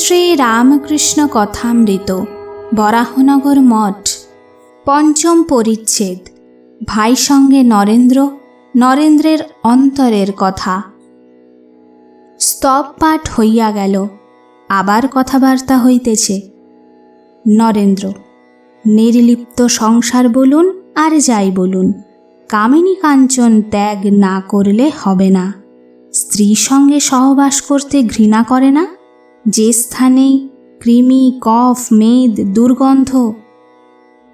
শ্রী রামকৃষ্ণ কথামৃত বরাহনগর মঠ, পঞ্চম পরিচ্ছেদ, ভাই সঙ্গে নরেন্দ্র, নরেন্দ্রের অন্তরের কথা। স্তব পাঠ হইয়া গেল, আবার কথাবার্তা হইতেছে। নরেন্দ্র, নির্লিপ্ত সংসার বলুন, আর যাই বলুন, কামিনী কাঞ্চন ত্যাগ না করলে হবে না। স্ত্রীর সঙ্গে সহবাস করতে ঘৃণা করে না? যে স্থানে কৃমি কফ মেদ দুর্গন্ধ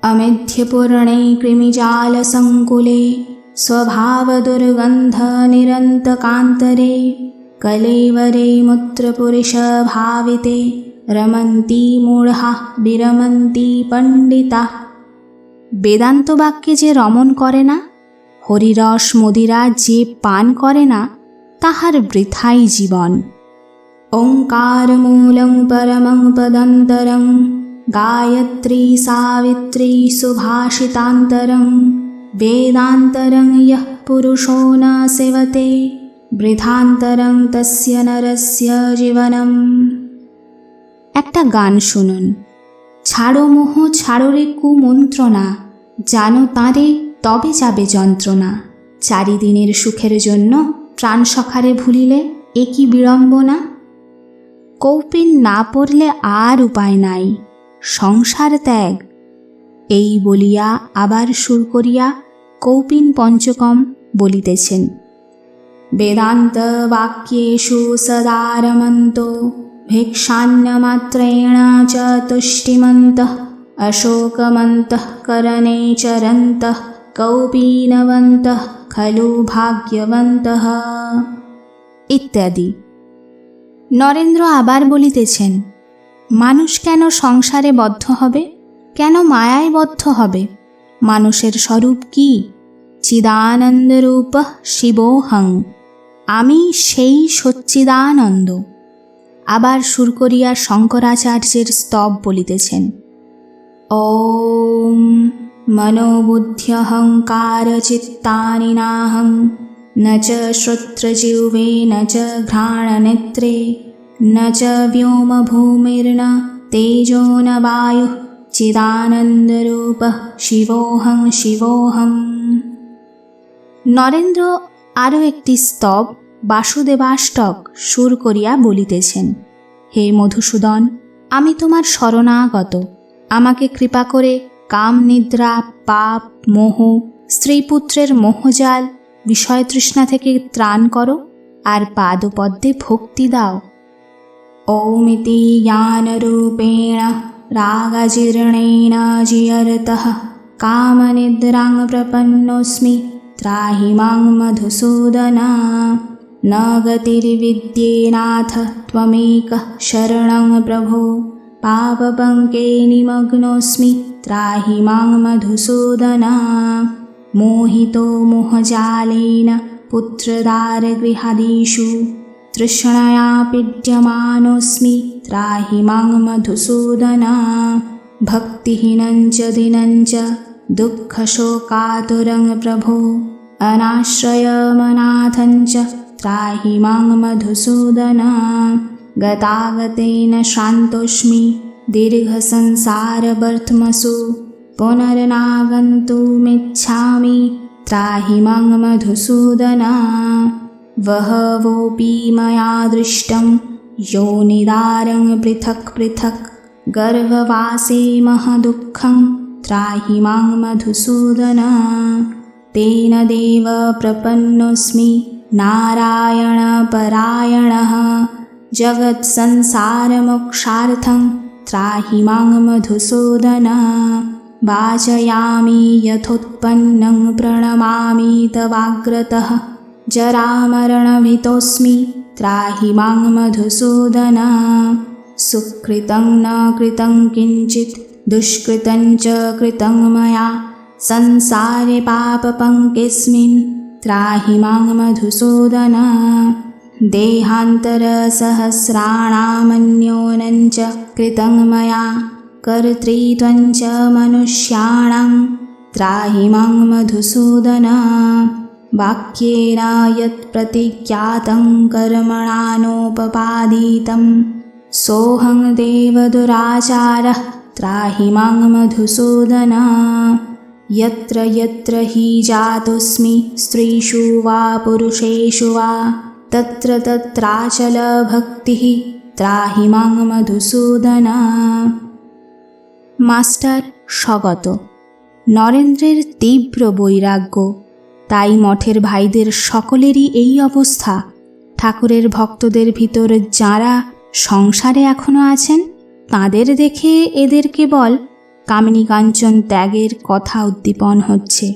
अमेध्यपूर्णे कृमिजालसङ्कुले स्वभावदुर्गन्धनिरन्तकान्तरे कलेवरे मूत्रपुरुषभाविते রমন্তি মূঢ়া বিরমন্তি পণ্ডিতা বেদান্ত বাক্যে যে রমণ করে না হরিরস মদিরা যে পান করে না তাহার বৃথাই জীবন ওঙ্কারমূলং পরমং পদন্তরং গায়ত্রী সাবিত্রী সুভাষিতান্তরং বেদান্তরং ইহ পুরুষো ন সেবতে বৃথান্তরং তস্য নরস্য জীবনম একটা গান শুনুন। ছাড়ো মোহ, ছাড়ো রে কুমন্ত্রণা, জানো তাঁরে তবে যাবে যন্ত্রণা। চারিদিনের সুখের জন্য প্রাণ সখারে ভুলিলে এ কি বিড়ম্বনা? কৌপিন না পড়লে আর উপায় নাই, সংসার ত্যাগ। এই বলিয়া আবার সুর করিয়া কৌপিন পঞ্চকম বলিতেছেন বেদান্ত বাক্যেশু সদা রমন্ত ভিক্ষান্নমাত্রেণ চ তুষ্টিমন্ত, অশোকমন্ত করণে চরন্ত কৌপিনবন্ত, খলু ভাগ্যবন্ত। ইত্যাদি। নরেন্দ্র আবার বলিতেছেন, মানুষ কেন সংসারে বদ্ধ হবে? কেন মায়ায় বদ্ধ হবে? মানুষের স্বরূপ কি? চিদানন্দরূপ শিবোহং। আমি সেই সচ্চিদানন্দ। আবার সুর করিয়া শঙ্করাচার্যের স্তব বলিতেছেন, ওম মনোবুদ্ধ্যহংকারচিত্তানি নাহং ন চ শ্রোত্রজিহ্বে ন চ ঘ্রাণনেত্রে ন চ व्योमभूमिर्न तेजो न वायुः চিদানন্দরূপ শিবোহং শিবোহম নরেন্দ্র আরও একটি স্তব বাসুদেবাষ্টক সুর করিয়া বলিতেছেন হে মধুসূদন আমি তোমার শরণাগত আমাকে কৃপা করে কাম নিদ্রা পাপ মোহ স্ত্রীপুত্রের মোহজাল বিষয় তৃষ্ণা থেকে ত্রাণ করো আর পাদপদ্মে ভক্তি দাও। ওমিতি জ্ঞানরূপেণ রাগজীর্ণেন জিয়ত কামনিদ্রাং প্রপন্নোস্মি ত্রাহি মাং মধুসূদন। ন गतिर्विद्येनाथ ত্বমেক শরণ প্রভো পাপপঙ্কে निमग्नोऽस्मि ত্রাহি মাং মধুসূদনা। मोहितो मोहजालेन पुत्रदारगृहादिषु। तृष्णया पीड्यमानोऽस्मि त्राहि मां मधुसूदना। भक्तिहीनं च दिनं च दुःखशोकातुरं प्रभो अनाश्रयमनाथं च त्राहि मां मधुसूदना। गतागतेन शान्तोऽस्मि दीर्घसंसारबर्थमसु पुनर्नागन्तुमिच्छामि त्राहि मां मधुसूदना। वहवोऽपि मया दृष्टं योनिदारं पृथक् पृथक् गर्भवासे महदुःखं त्राहि मां मधुसूदना। तेन देव प्रपन्नोऽस्मि नारायणपरायणः जगत्संसारमोक्षार्थं त्राहि मां मधुसूदना वाचयामि यथोत्पन्नं प्रणमामि तवाग्रतः। जरामरणभीतोऽस्मि त्राहि मां मधुसूदना। सुकृतं न कृतं किञ्चित् दुष्कृतं च कृतं मया। संसारे पापपङ्केऽस्मिन् त्राहि मां मधुसूदना। देहान्तरसहस्राणामन्योनं च कृतं मया कर्तृत्वं च मनुष्याणां त्राहि मां मधुसूदन वाक्येना यत्प्रतिज्ञातं कर्मणानोपपादितं। सोऽहं देवदुराचारः त्राहि मां मधुसूदन। यत्र यत्र हि जातोऽस्मि स्त्रीषु वा पुरुषेषु वा तत्र तत्राचलभक्तिः त्राहि मां मधुसूदन। মাস্টার স্বগত। নরেন্দ্রের তীব্র বৈরাগ্য, তাই মঠের ভাইদের সকলেরই এই অবস্থা। ঠাকুরের ভক্তদের ভিতর যাঁরা সংসারে এখনও আছেন, তাদের দেখে এদের কেবল কামিনী কাঞ্চন ত্যাগের কথা উদ্দীপন হচ্ছে।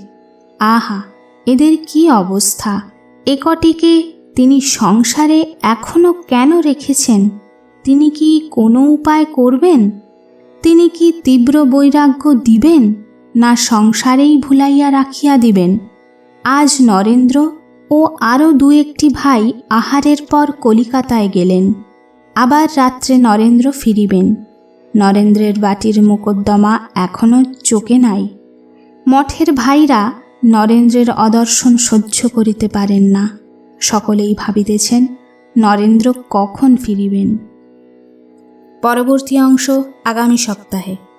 আহা, এদের কি অবস্থা? একটিকে তিনি সংসারে এখনও কেন রেখেছেন? তিনি কি কোনো উপায় করবেন? তিনি কি তীব্র বৈরাগ্য দিবেন না সংসারেই ভুলাইয়া রাখিয়া দিবেন? আজ নরেন্দ্র ও আরও দু একটি ভাই আহারের পর কলিকাতায় গেলেন। আবার রাত্রে নরেন্দ্র ফিরিবেন। নরেন্দ্রের বাটির মোকদ্দমা এখনও চোখে নাই। মঠের ভাইরা নরেন্দ্রের অদর্শন সহ্য করিতে পারেন না। সকলেই ভাবিতেছেন, নরেন্দ্র কখন ফিরিবেন? পরবর্তী অংশ আগামী সপ্তাহে।